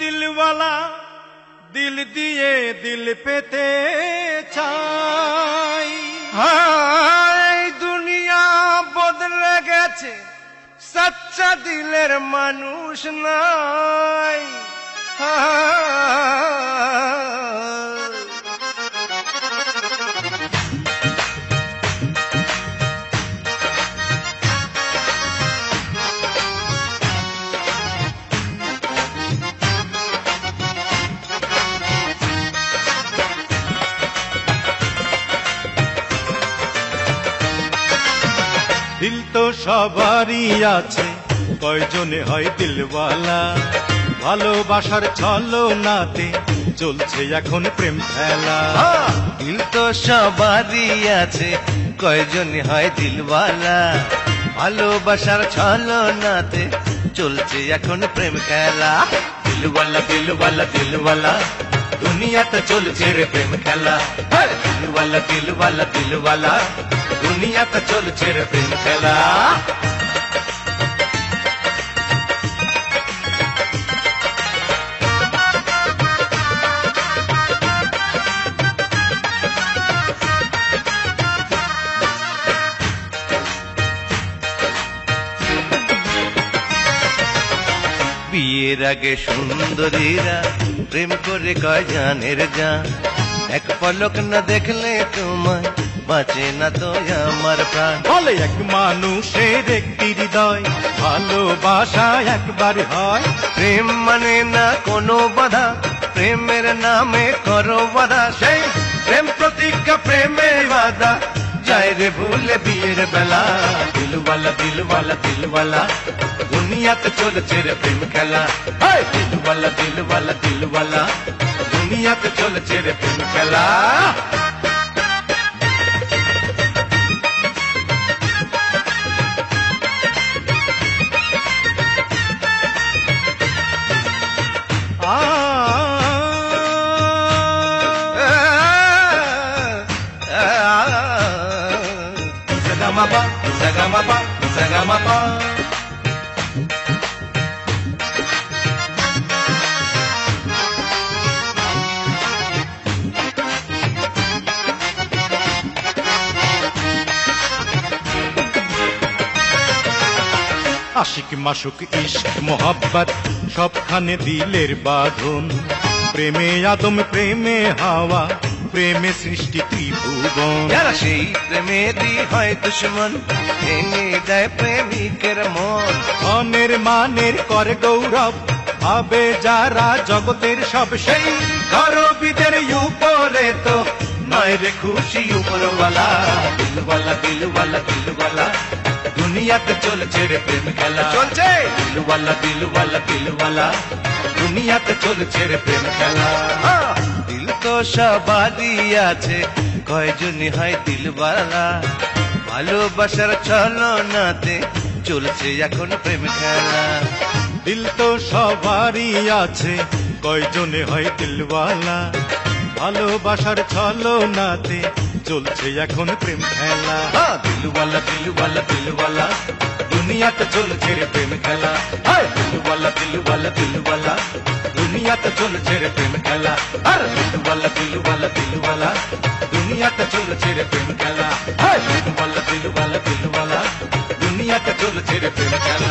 দিলওয়ালা দিল দিয়ে দিল পেতে চাই হাই দুনিয়া বদলে গেছে, সচ্চা দিলের মানুষ নাই হায়। দিল তো সবারই আছে। কয়জনে হয় দিলওয়ালা? ভালোবাসার ছলো নাতে চলছে এখন প্রেম খেলা। দিল তো সবারই আছে, কয়জন হয় দিলওয়ালা? ভালোবাসার ছলনাতে চলছে এখন প্রেম খেলা। দিলওয়ালা দিলওয়ালা দিলওয়ালা, দুনিয়াতে চলছে রে প্রেম খেলা। দিলওয়ালা দিলওয়ালা দিলওয়ালা দুনিয়াতে চলছে রে প্রেম খেলা বিয়ের আগে সুন্দরীরা প্রেম করে কয় জানের জান? এক পলক না দেখলে তোমায় বাঁচে না তো আমার প্রাণ। বলে এক মানুষের একটি হৃদয় ভালোবাসা একবার হয়। প্রেম মানে না কোনো বাধা প্রেমের নামে করো বাধা। সেই প্রেম প্রতিজ্ঞা প্রেমে বাধা। যায় রে ভুলে বিয়ের বেলা। দিলওয়ালা দিলওয়ালা দিলওয়ালা দুনিয়াতে চলেছে রে প্রেম খেলা। দিলওয়ালা দিলওয়ালা দিলওয়ালা দুনিয়াতে চলেছে রে প্রেম খেলা। Sagamapa, sagamapa, sagamapa. আশিক মাসুক ইশক মোহাব্বত সবখানে দিলের বাঁধন প্রেমে আদম প্রেমে হাওয়া প্রেমে সৃষ্টি ত্রিভুবন। যারা সেই প্রেমেরই হয় দুশ্মন ভেঙে দেয় প্রেমিকের মন। ধনের মানের করে গৌরব ভাবে যারা জগতের সব সেই। গরবিদের উপরে তো নয় রে খুশি উপরওয়ালা দিলওয়ালা দিলওয়ালা দিলওয়ালা। দুনিয়াতে চলছে রে প্রেম খেলা। চলছে। দিলওয়ালা দিলওয়ালা দিলওয়ালা। দুনিয়াতে চলছে রে প্রেম খেলা। সবারই আছে। কয়জনই হয় দিলওয়ালা? ভালোবাসার ছলনাতে চলছে এখন প্রেম খেলা। দিল তো সবারই আছে কয়জনে হয় দিলওয়ালা? ভালোবাসার ছলো নাতে চলছে এখন প্রেম খেলা। দিলওয়ালা দিলওয়ালা দিলওয়ালা দুনিয়াতে চলছে প্রেম খেলা। হায়, দিলওয়ালা দিলওয়ালা దునియాత చోలు చెరే ప్రేమ కళ. అర బిడ్డు వల్ల బిల్లు వల్ల బిల్లు వల్ల దునియాత చోలు చెరే ప్రేమ కళ. బిడ్డు వల్ల బిల్లు వల్ల బిల్లు వల్ల దునియాత చోలు చెరే ప్రేమ కళ.